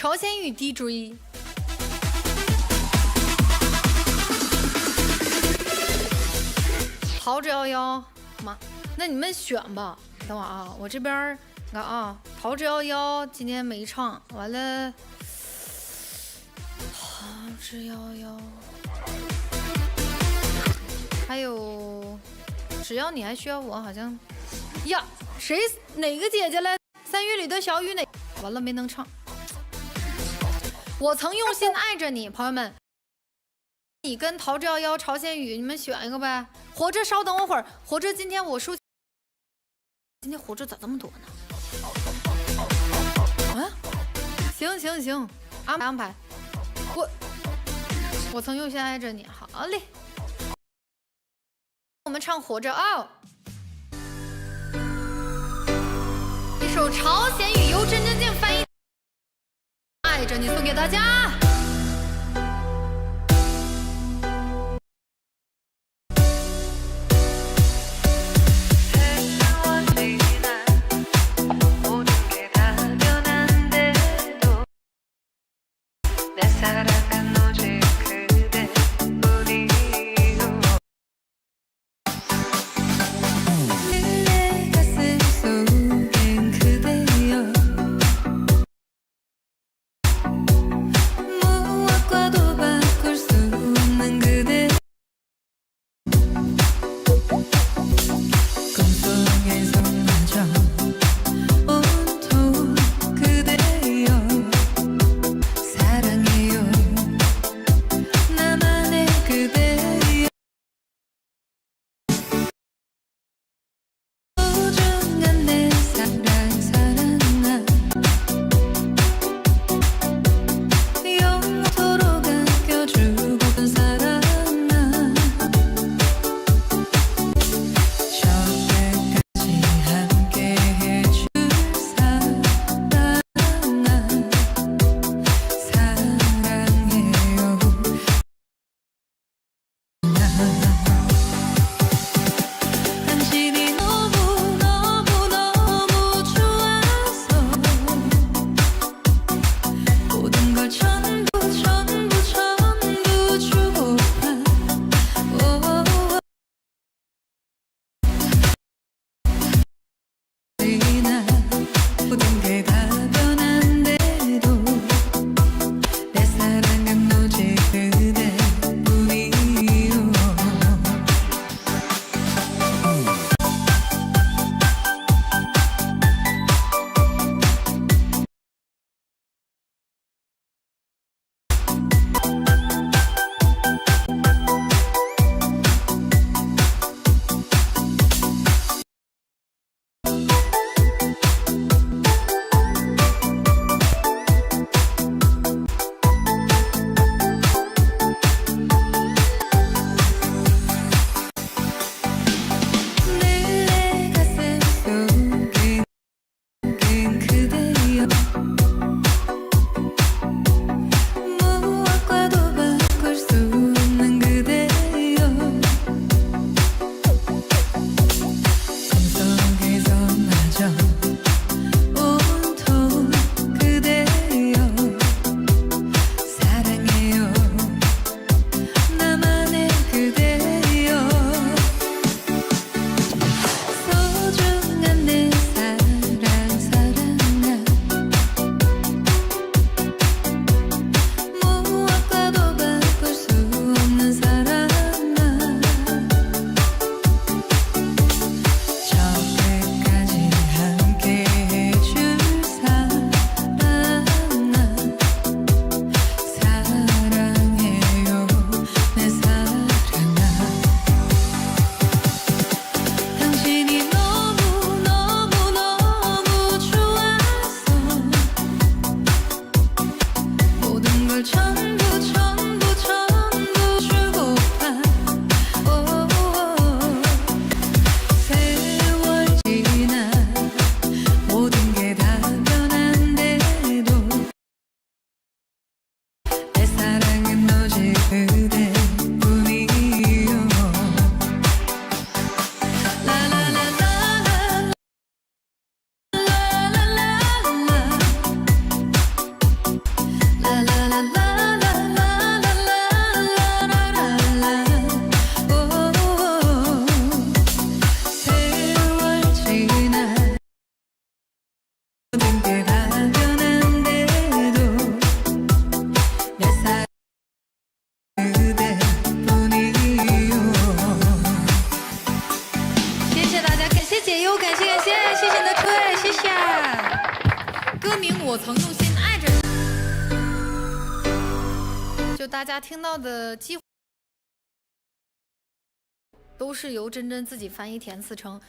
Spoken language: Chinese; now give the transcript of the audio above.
朝鲜语 DJ。逃之夭夭，妈，那你们选吧。等会啊，我这边你看啊，逃之夭夭今天没唱，完了，逃之夭夭，还有，只要你还需要我，好像呀，谁哪个姐姐来？三月里的小雨哪？完了没能唱。我曾用心爱着你，朋友们，你跟逃之夭夭、朝鲜语，你们选一个呗。活着，稍等我会儿。活着，今天我输。今天活着咋这么多呢？啊，行行行，安排安排。我我曾用心爱着你，好嘞。我们唱活着哦。一首朝鲜语由真真静翻译，这里送给大家。曾用心爱着你》，就大家听到的几乎都是由真真自己翻译填词成，